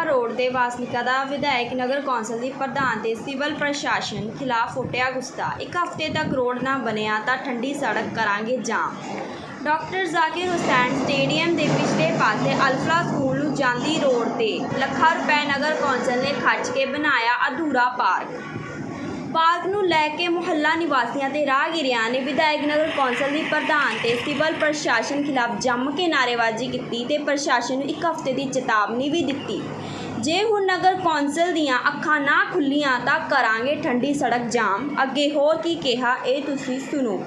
Road ਦੇ ਵਾਸਨਿਕਾ ਦਾ ਵਿਧਾਇਕ ਨਗਰ council ਦੀ ਪ੍ਰਧਾਨ ਤੇ ਸਿਵਲ ਪ੍ਰਸ਼ਾਸਨ ਖਿਲਾਫ ਫੁੱਟਿਆ ਗੁੱਸਾ। ਇੱਕ ਹਫ਼ਤੇ ਤੱਕ ਰੋਡ ਨਾ ਬਣਿਆ ਤਾਂ ਠੰਡੀ ਸੜਕ ਕਰਾਂਗੇ ਜਾਮ। ਡਾਕਟਰ ਜ਼ਾਕਿਰ ਹੁਸੈਨ ਸਟੇਡੀਅਮ ਦੇ ਪਿਛਲੇ ਪਾਸੇ ਅਲਫਲਾ ਸਕੂਲ ਨੂੰ ਜਾਂਦੀ ਰੋਡ ਤੇ ਲੱਖਾਂ ਰੁਪਏ ਨਗਰ ਕੌਂਸਲ ਨੇ ਖਰਚ ਕੇ ਬਣਾਇਆ ਅਧੂਰਾ ਪਾਰਕ। ਪਾਰਕ ਨੂੰ ਲੈ ਕੇ ਮੁਹੱਲਾ ਨਿਵਾਸੀਆਂ ਤੇ ਰਾਹਗੀਰਾਂ ਨੇ ਵਿਧਾਇਕ ਨਗਰ ਕੌਂਸਲ ਦੀ ਪ੍ਰਧਾਨ ਤੇ ਸਿਵਲ ਪ੍ਰਸ਼ਾਸਨ ਖਿਲਾਫ ਜੰਮ ਕੇ ਨਾਅਰੇਬਾਜ਼ੀ ਕੀਤੀ ਤੇ ਪ੍ਰਸ਼ਾਸਨ ਨੂੰ ਇੱਕ ਹਫ਼ਤੇ ਦੀ ਚੇਤਾਵਨੀ ਵੀ ਦਿੱਤੀ। ਜੇ ਹੁਣ ਨਗਰ ਕੌਂਸਲ ਦੀਆਂ ਅੱਖਾਂ ਨਾ ਖੁੱਲੀਆਂ ਤਾਂ ਕਰਾਂਗੇ ਠੰਡੀ ਸੜਕ ਜਾਮ। ਅੱਗੇ ਹੋਰ ਕੀ ਕਿਹਾ, ਇਹ ਤੁਸੀਂ ਸੁਣੋ।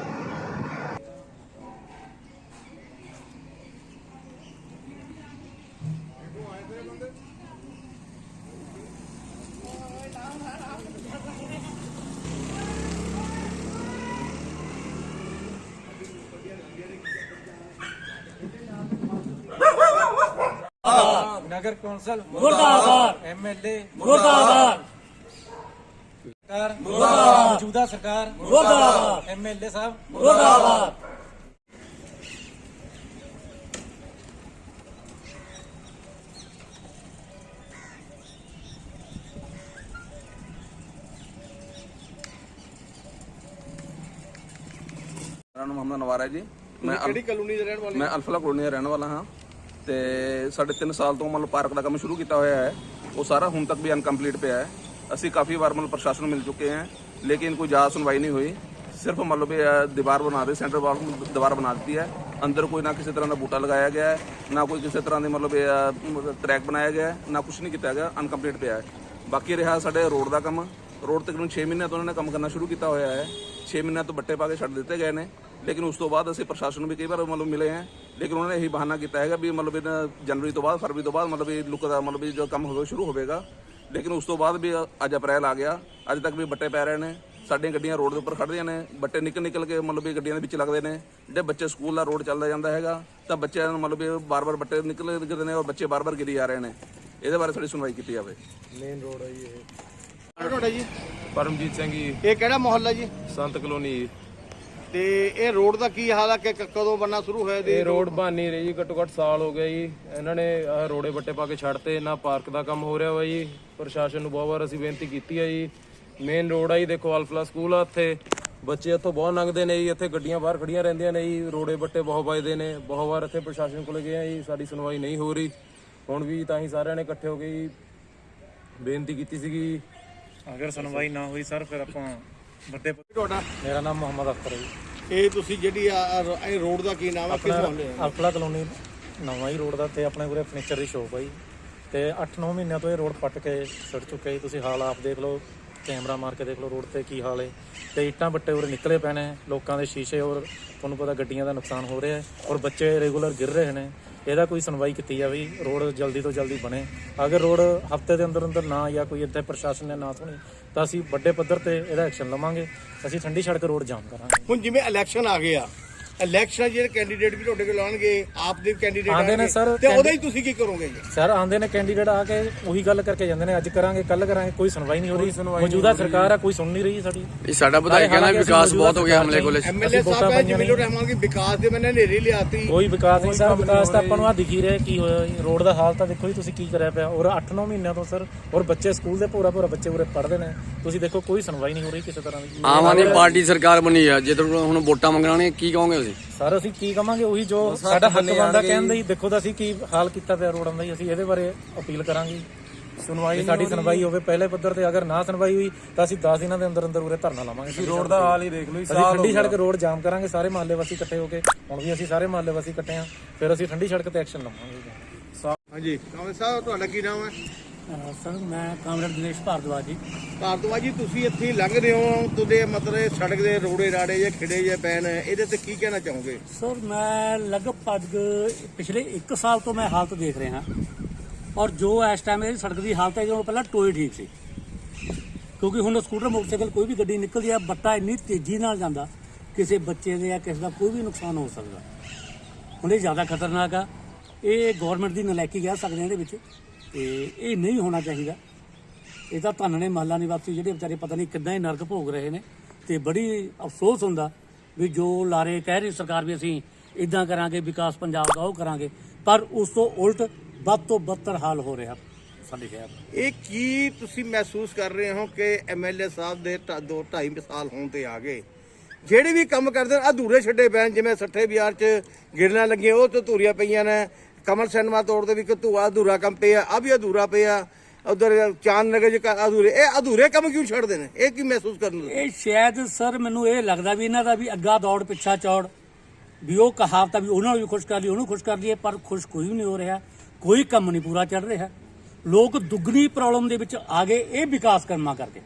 ਨਗਰ ਕੌਂਸਲ ਮੁਰਦਾਬਾਦ। ਐਮਐਲਏ ਮੁਰਦਾਬਾਦ। ਸਰਕਾਰ ਮੁਰਦਾਬਾਦ। ਮੌਜੂਦਾ ਸਰਕਾਰ ਮੁਰਦਾਬਾਦ। ਐਮਐਲਏ ਸਾਹਿਬ। ਮੁਰਦਾਬਾਦ। ਮੇਰਾ ਨਾਮ ਮੁਹੰਮਦ ਨਵਾਰ ਹੈ ਜੀ। ਮੈਂ ਕਿਹੜੀ ਕਲੋਨੀ ਦੇ ਰਹਿਣ ਵਾਲੇ ਮੈਂ ਅਲਫਲਾ ਕਲੋਨੀ ਦਾ ਰਹਿਣ ਵਾਲਾ ਹਾਂ। ਤੇ ਸਾਡੇ 3 ਸਾਲ ਤੋਂ ਮਤਲਬ ਪਾਰਕ ਦਾ ਕੰਮ ਸ਼ੁਰੂ ਕੀਤਾ ਹੋਇਆ ਹੈ। ਉਹ ਸਾਰਾ ਹੁਣ ਤੱਕ ਵੀ ਅਨਕੰਪਲੀਟ ਪਿਆ ਹੈ। ਅਸੀਂ ਕਾਫੀ ਵਾਰ ਮਤਲਬ ਪ੍ਰਸ਼ਾਸਨ ਨੂੰ ਮਿਲ ਚੁੱਕੇ ਹਾਂ, ਲੇਕਿਨ ਕੋਈ ਜ਼ਿਆਦਾ ਸੁਣਵਾਈ ਨਹੀਂ ਹੋਈ। ਸਿਰਫ ਮਤਲਬ ਇਹ ਦੀਵਾਰ ਬਣਾ ਰਹੇ ਸੈਂਟਰ ਵਾਲ ਦੀਵਾਰ ਬਣਾ ਦਿੱਤੀ ਹੈ। ਅੰਦਰ ਕੋਈ ਨਾ ਕਿਸੇ ਤਰ੍ਹਾਂ ਦਾ ਬੂਟਾ ਲਗਾਇਆ ਗਿਆ ਹੈ, ਨਾ ਕੋਈ ਕਿਸੇ ਤਰ੍ਹਾਂ ਦੇ ਮਤਲਬ ਇਹ ਟਰੈਕ ਬਣਾਇਆ ਗਿਆ ਹੈ, ਨਾ ਕੁਝ ਨਹੀਂ ਕੀਤਾ ਗਿਆ, ਅਨਕੰਪਲੀਟ ਪਿਆ ਹੈ। ਬਾਕੀ ਰਿਹਾ ਸਾਡੇ ਰੋਡ ਦਾ ਕੰਮ। ਰੋਡ ਤਕਰੀਬਨ 6 ਮਹੀਨਿਆਂ ਤੋਂ ਉਹਨਾਂ ਨੇ ਕੰਮ ਕਰਨਾ ਸ਼ੁਰੂ ਕੀਤਾ ਹੋਇਆ ਹੈ। 6 ਮਹੀਨਿਆਂ ਤੋਂ ਬੱਟੇ ਪਾ ਕੇ ਛੱਡ ਦਿੱਤੇ ਗਏ ਨੇ। ਲੇਕਿਨ ਉਸ ਤੋਂ ਬਾਅਦ ਅਸੀਂ ਪ੍ਰਸ਼ਾਸਨ ਨੂੰ ਵੀ ਕਈ ਵਾਰ ਮਤਲਬ ਮਿਲੇ ਹਾਂ। ਲੇਕਿਨ ਉਹਨਾਂ ਨੇ ਇਹੀ ਬਹਾਨਾ ਕੀਤਾ ਹੈਗਾ ਵੀ ਮਤਲਬ ਇਹਨਾਂ ਜਨਵਰੀ ਤੋਂ ਬਾਅਦ ਫਰਵਰੀ ਤੋਂ ਬਾਅਦ ਮਤਲਬ ਇਹ ਲੁੱਕ ਦਾ ਮਤਲਬ ਇਹ ਜੋ ਕੰਮ ਹੋਵੇ ਸ਼ੁਰੂ ਹੋਵੇਗਾ। ਲੇਕਿਨ ਉਸ ਤੋਂ ਬਾਅਦ ਵੀ ਅੱਜ ਅਪ੍ਰੈਲ ਆ ਗਿਆ। ਅੱਜ ਤੱਕ ਵੀ ਬੱਟੇ ਪੈ ਰਹੇ ਨੇ। ਸਾਡੀਆਂ ਗੱਡੀਆਂ ਰੋਡ ਦੇ ਉੱਪਰ ਖੜ੍ਹਦੀਆਂ ਨੇ। ਬੱਟੇ ਨਿਕਲ ਨਿਕਲ ਕੇ ਮਤਲਬ ਇਹ ਗੱਡੀਆਂ ਦੇ ਵਿੱਚ ਲੱਗਦੇ ਨੇ। ਜਿਹੜੇ ਬੱਚੇ ਸਕੂਲ ਦਾ ਰੋਡ ਚੱਲਦਾ ਜਾਂਦਾ ਹੈਗਾ ਤਾਂ ਬੱਚਿਆਂ ਨੂੰ ਮਤਲਬ ਇਹ ਬਾਰ-ਬਾਰ ਬੱਟੇ ਨਿਕਲ ਗਿਰਦੇ ਨੇ ਔਰ ਬੱਚੇ ਬਾਰ-ਬਾਰ ਗਿਰੀ ਜਾ ਰਹੇ ਨੇ। ਇਹਦੇ ਬਾਰੇ ਥੋੜੀ ਸੁਣਵਾਈ ਕੀਤੀ ਜਾਵੇ। ਤੁਹਾਡਾ ਜੀ? ਪਰਮਜੀਤ ਸਿੰਘ ਜੀ। ਇਹ ਕਿਹੜਾ ਮੁਹੱਲਾ ਜੀ? ਸੰਤ ਕਲੋਨੀ। ਤੇ ਇਹ ਰੋਡ ਦਾ ਕੀ ਹਾਲ ਹੈ ਕਿ ਕ- ਕਦੋਂ ਬੰਨਾ ਸ਼ੁਰੂ ਹੋਇਆ ਜੀ ਇਹ ਰੋਡ ਬਣ ਨਹੀਂ ਰਹੀ ਜੀ ਘੱਟੋ ਘੱਟ ਸਾਲ ਹੋ ਗਿਆ ਜੀ। ਇਹਨਾਂ ਨੇ ਆਹ ਰੋੜੇ ਬੱਟੇ ਪਾ ਕੇ ਛੱਡਤੇ ਨਾ ਪਾਰਕ ਦਾ ਕੰਮ ਹੋ ਰਿਹਾ ਵਾ ਜੀ। ਪ੍ਰਸ਼ਾਸਨ ਨੂੰ ਬਹੁਤ ਵਾਰ ਅਸੀਂ ਬੇਨਤੀ ਕੀਤੀ ਹੈ ਜੀ। ਮੇਨ ਰੋਡ ਆ ਜੀ ਦੇਖੋ ਅਲਫਲਾ ਸਕੂਲ ਆ ਇੱਥੇ। ਬੱਚੇ ਇੱਥੋਂ ਬਹੁਤ ਲੰਘਦੇ ਨੇ ਜੀ ਇੱਥੇ ਗੱਡੀਆਂ ਬਾਹਰ ਖੜੀਆਂ ਰਹਿੰਦੀਆਂ ਨੇ ਜੀ। ਰੋੜੇ ਬੱਟੇ ਬਹੁਤ ਵੱਜਦੇ ਨੇ। ਬਹੁਤ ਵਾਰ ਇੱਥੇ ਪ੍ਰਸ਼ਾਸਨ ਕੋਲ ਗਏ ਆ ਜੀ ਸਾਡੀ ਸੁਣਵਾਈ ਨਹੀਂ ਹੋ ਰਹੀ। ਹੁਣ ਵੀ ਤਾਂ ਹੀ ਸਾਰਿਆਂ ਨੇ ਇਕੱਠੇ ਹੋ ਕੇ ਜੀ ਬੇਨਤੀ ਕੀਤੀ ਸੀਗੀ ਅਗਰ ਸੁਣਵਾਈ ਨਾ ਹੋਈ ਸਰ ਫਿਰ ਆਪਾਂ ਵੱਡੇ ਤੁਹਾਡਾ? ਮੇਰਾ ਨਾਮ ਮੁਹੰਮਦ ਅਖਤਰ ਹੈ ਜੀ। ਇਹ ਤੁਸੀਂ ਜਿਹੜੀ ਆ ਆ ਇਹ ਰੋਡ ਦਾ ਕੀ ਨਾਮ ਹੈ ਕਿਸ ਮੁਹੱਲੇ ਹੈ ਅਲਫਲਾ ਕਲੋਨੀ ਨਵਾਂ ਹੀ ਰੋਡ ਦਾ ਤੇ ਆਪਣੇ ਕੋਲੇ ਫਰਨੀਚਰ ਦੀ ਸ਼ੋਪ ਹੈ ਜੀ। ਤੇ 8-9 ਮਹੀਨਿਆਂ ਤੋਂ ਇਹ ਰੋਡ ਪੱਟ ਕੇ ਸੜ ਚੁੱਕਾ ਜੀ। ਤੁਸੀਂ ਹਾਲ ਆਪ ਦੇਖ ਲਓ ਕੈਮਰਾ ਮਾਰ ਕੇ ਦੇਖ ਲਓ ਰੋਡ ਤੇ ਕੀ ਹਾਲ ਹੈ ਤੇ ਇੱਟਾਂ ਬੱਟੇ ਉਰੇ ਨਿਕਲੇ ਨੇ ਲੋਕਾਂ ਦੇ ਸ਼ੀਸ਼ੇ ਔਰ ਤੁਹਾਨੂੰ ਪਤਾ ਗੱਡੀਆਂ ਦਾ ਨੁਕਸਾਨ ਹੋ ਰਿਹਾ ਹੈ। ਔਰ ਬੱਚੇ ਰੈਗੂਲਰ ਗਿਰ ਰਹੇ ਨੇ। ਇਹਦਾ ਕੋਈ ਸੁਣਵਾਈ ਕੀਤੀ ਜਾਵੇ ਜੀ। ਰੋਡ ਜਲਦੀ ਤੋਂ ਜਲਦੀ ਬਣੇ ਅਗਰ ਰੋਡ ਹਫ਼ਤੇ ਦੇ ਅੰਦਰ ਅੰਦਰ ਨਾ ਜਾਂ ਕੋਈ ਇੱਥੇ ਪ੍ਰਸ਼ਾਸਨ ਨੇ ਨਾ ਸੁਣੀ ਤਾਂ ਅਸੀਂ ਵੱਡੇ ਪੱਧਰ ਤੇ ਇਹਦਾ ਐਕਸ਼ਨ ਲਵਾਂਗੇ ਅਸੀਂ ਠੰਡੀ ਸੜਕ ਰੋਡ ਜਾਮ ਕਰਾਂਗੇ ਹੁਣ ਜਿਵੇਂ ਇਲੈਕਸ਼ਨ ਆ ਗਏ ਆ ਇਲੈਕਸ਼ਨ ਜਿਹੜੇ ਕੈਂਡੀਡੇਟ ਵੀ ਤੁਹਾਡੇ ਕੋਲ ਆਉਣਗੇ ਆਪ ਦੇ ਕੈਂਡੀਡੇਟ ਆਉਂਦੇ ਨੇ ਸਰ, ਤੇ ਉਹਦਾ ਹੀ ਤੁਸੀਂ ਕੀ ਕਰੋਗੇ? ਜੀ ਸਰ ਆਂਦੇ ਨੇ ਕੈਂਡੀਡੇਟ ਆ ਕੇ ਉਹੀ ਗੱਲ ਕਰਕੇ ਜਾਂਦੇ ਨੇ ਅੱਜ ਕਰਾਂਗੇ ਕੱਲ ਕਰਾਂਗੇ ਕੋਈ ਸੁਣਵਾਈ ਨਹੀਂ ਹੋ ਰਹੀ। ਮੌਜੂਦਾ ਸਰਕਾਰ ਆ ਕੋਈ ਸੁਣ ਨਹੀਂ ਰਹੀ ਸਾਡੀ। ਇਹ ਸਾਡਾ ਵਿਧਾਇਕ ਕਹਿੰਦਾ ਵਿਕਾਸ ਬਹੁਤ ਹੋ ਗਿਆ ਹਮਲੇ ਕੋਲੇ। ਐਮਐਲਏ ਸਾਹਿਬ ਹੈ ਜਮੀਲੋ ਰਹਿਮਾਨ ਦੀ ਵਿਕਾਸ ਦੇ ਮੈਨੇ ਨੇਰੀ ਲਿਆਤੀ। ਕੋਈ ਵਿਕਾਸ ਨਹੀਂ ਸਰ ਵਿਕਾਸ ਤਾਂ ਆਪਾਂ ਨੂੰ ਆ ਦਿਖ ਹੀ ਰਿਹਾ ਕੀ ਹੋਇਆ ਜੀ ਰੋਡ ਦਾ ਹਾਲ ਤਾਂ ਦੇਖੋ ਜੀ ਤੁਸੀਂ ਕੀ ਕਰਿਆ ਪਿਆ। ਔਰ 8-9 ਮਹੀਨਿਆਂ ਤੋਂ ਸਰ ਔਰ ਬੱਚੇ ਸਕੂਲ ਦੇ ਪੂਰਾ ਪੂਰਾ ਬੱਚੇ ਉਰੇ ਪੜ੍ਹਦੇ ਨੇ। ਤੁਸੀਂ ਦੇਖੋ ਕੋਈ ਸੁਣਵਾਈ ਨਹੀਂ ਹੋ ਰਹੀ ਕਿਸੇ ਤਰ੍ਹਾਂ ਦੀ। ਆਮ ਆਦਮੀ ਪਾਰਟੀ ਸਰਕਾਰ ਬਣੀ ਆ ਜੇ ਤੁਹਾਨੂੰ ਹੁਣ ਵੋਟਾਂ ਮੰਗਣਾ ਨੇ ਕੀ ਕਹੋਗੇ ਤੁਸੀਂ ਸਰ ਅਸੀਂ ਕੀ ਕਵਾਂਗੇ? ਉਹੀ ਜੋ ਸਾਡਾ ਹੱਕ ਬਣਦਾ ਕਹਿੰਦੇ ਹੀ ਦੇਖੋ ਤਾਂ ਅਸੀਂ ਕੀ ਹਾਲ ਕੀਤਾ ਪਿਆ ਰੋਡਾਂ ਦਾ ਜੀ ਅਸੀਂ ਇਹਦੇ ਬਾਰੇ ਅਪੀਲ ਕਰਾਂਗੇ। ਸੁਣਵਾਈ ਸਾਡੀ ਸੁਣਵਾਈ ਹੋਵੇ ਪਹਿਲੇ ਪੱਧਰ ਤੇ ਅਗਰ ਨਾ ਸੁਣਵਾਈ ਹੋਈ ਤਾਂ ਅਸੀਂ 10 ਦਿਨਾਂ ਦੇ ਅੰਦਰ ਅੰਦਰ ਉਰੇ ਧਰਨਾ ਲਾਵਾਂਗੇ। ਰੋਡ ਦਾ ਹਾਲ ਹੀ ਦੇਖ ਲਓ ਜੀ ਅਸੀਂ ਠੰਡੀ ਸੜਕ ਰੋਡ ਜਾਮ ਕਰਾਂਗੇ ਸਾਰੇ ਮਹੱਲੇ ਵਾਸੀ ਇਕੱਠੇ ਹੋ ਕੇ। ਹੁਣ ਵੀ ਅਸੀਂ ਸਾਰੇ ਮਹੱਲੇ ਵਾਸੀ ਇਕੱਠੇ ਆ ਫਿਰ ਅਸੀਂ ਠੰਡੀ ਸੜਕ ਤੇ ਐਕਸ਼ਨ ਲਵਾਂਗੇ ਹਾਂਜੀ ਕਾਮੇ ਸਾਹਿਬ ਤੁਹਾਡਾ ਕੀ ਨਾਮ ਹੈ? ਸਰ ਮੈਂ ਕਾਮਰੇਡ ਦਿਨੇਸ਼ ਭਾਰਦਵਾਜ ਜੀ। ਭਾਰਤਵਾ ਜੀ ਤੁਸੀਂ ਇੱਥੇ ਲੰਘ ਰਹੇ ਹੋ ਤੁਹਾਡੇ ਮਤਲਬ ਸੜਕ ਦੇ ਰੋੜੇ ਰਾੜੇ ਜਾਂ ਖਿੜੇ ਜੇ ਪੈਣ ਇਹਦੇ ਤੇ ਕੀ ਕਹਿਣਾ ਚਾਹੋਗੇ? ਸਰ ਮੈਂ ਲਗਭਗ ਪਿਛਲੇ 1 ਸਾਲ ਤੋਂ ਮੈਂ ਹਾਲਤ ਦੇਖ ਰਿਹਾ ਔਰ ਜੋ ਇਸ ਟਾਈਮ ਇਹ ਸੜਕ ਦੀ ਹਾਲਤ ਹੈ ਜੋ ਪਹਿਲਾਂ ਟੋਏ ਠੀਕ ਸੀ। ਕਿਉਂਕਿ ਹੁਣ ਸਕੂਟਰ ਮੋਟਰਸਾਈਕਲ ਕੋਈ ਵੀ ਗੱਡੀ ਨਿਕਲਦੀ ਆ ਬੱਟਾ ਇੰਨੀ ਤੇਜ਼ੀ ਨਾਲ ਜਾਂਦਾ ਕਿਸੇ ਬੱਚੇ ਦੇ ਜਾਂ ਕਿਸੇ ਦਾ ਕੋਈ ਵੀ ਨੁਕਸਾਨ ਹੋ ਸਕਦਾ। ਹੁਣ ਇਹ ਜ਼ਿਆਦਾ ਖਤਰਨਾਕ ਆ। ਇਹ ਗਵਰਨਮੈਂਟ ਦੀ ਨਲਾਇਕੀ ਕਹਿ ਸਕਦੇ ਹਾਂ ਇਹਦੇ ਵਿੱਚ। ਤੇ ਇਹ ਨਹੀਂ ਹੋਣਾ ਚਾਹੀਦਾ। ਇਹ ਤਾਂ ਧੰਨ ਨੇ ਮਹੱਲਾ ਨਿਵਾਸੀ ਜਿਹੜੇ ਵਿਚਾਰੇ ਪਤਾ ਨਹੀਂ ਕਿੱਦਾਂ ਹੀ ਨਰਕ ਭੋਗ ਰਹੇ ਨੇ ਤੇ ਬੜੀ ਅਫਸੋਸ ਹੁੰਦਾ ਵੀ ਜੋ ਲਾਰੇ ਕਹਿ ਰਹੀ ਸਰਕਾਰ ਵੀ ਅਸੀਂ ਇਦਾਂ ਕਰਾਂਗੇ, ਵਿਕਾਸ ਪੰਜਾਬ ਦਾ ਉਹ ਕਰਾਂਗੇ, ਪਰ ਉਸ ਤੋਂ ਉਲਟ ਵੱਧ ਤੋਂ ਬੱਤਰ ਹਾਲ ਹੋ ਰਿਹਾ। ਸਾਡੇ ਸ਼ਹਿਰ ਇਹ ਕੀ ਤੁਸੀਂ ਮਹਿਸੂਸ ਕਰ ਰਹੇ ਹੋ ਕਿ ਐਮਐਲਏ ਸਾਹਿਬ ਦੇ ਢਾ- ਦੋ ਢਾਈ ਸਾਲ ਹੋਣ ਤੇ ਆ ਗਏ? ਜਿਹੜੇ ਵੀ ਕੰਮ ਕਰਦੇ ਨੇ ਅਧੂਰੇ ਛੱਡੇ ਪੈਣ ਜਿਵੇਂ ਸੱਠੇ ਬਾਜ਼ਾਰ 'ਚ ਗਿਰਨਾਂ ਲੱਗੀਆਂ, ਉਹ ਤੇ ਧੂਰੀਆਂ ਪਈਆਂ ਨੇ। ਕਮਲ ਸਿਨੇਮਾ ਤੋੜ ਦੇ ਵੀ ਕਿ ਧੂਆ ਅਧੂਰਾ ਕੰਮ ਪਿਆ ਆ ਵੀ ਅਧੂਰਾ ਪਿਆ। ਉਧਰ ਚਾਂਦ ਨਗਰ 'ਚ ਅਧੂਰੇ, ਇਹ ਅਧੂਰੇ ਕੰਮ ਕਿਉਂ ਛੱਡਦੇ ਨੇ? ਇਹ ਕੀ ਮਹਿਸੂਸ ਕਰਨ ਨੂੰ ਇਹ ਸ਼ਾਇਦ ਸਰ ਮੈਨੂੰ ਇਹ ਲੱਗਦਾ ਵੀ ਇਹਨਾਂ ਦਾ ਵੀ ਅੱਗਾ ਦੌੜ, ਪਿੱਛਾ ਚੌੜ, ਵੀ ਉਹ ਕਹਾਵਤਾਂ ਵੀ ਉਹਨਾਂ ਨੂੰ ਵੀ ਖੁਸ਼ ਕਰ ਲਈ ਉਹਨੂੰ ਖੁਸ਼ ਕਰ ਲਈਏ, ਪਰ ਖੁਸ਼ ਕੋਈ ਵੀ ਨਹੀਂ ਹੋ ਰਿਹਾ। ਕੋਈ ਕੰਮ ਨਹੀਂ ਪੂਰਾ ਚੱਲ ਰਿਹਾ। ਲੋਕ ਦੁੱਗਣੀ ਪ੍ਰੋਬਲਮ ਦੇ ਵਿੱਚ ਆ ਗਏ, ਇਹ ਵਿਕਾਸ ਕਰਮਾਂ ਕਰਕੇ।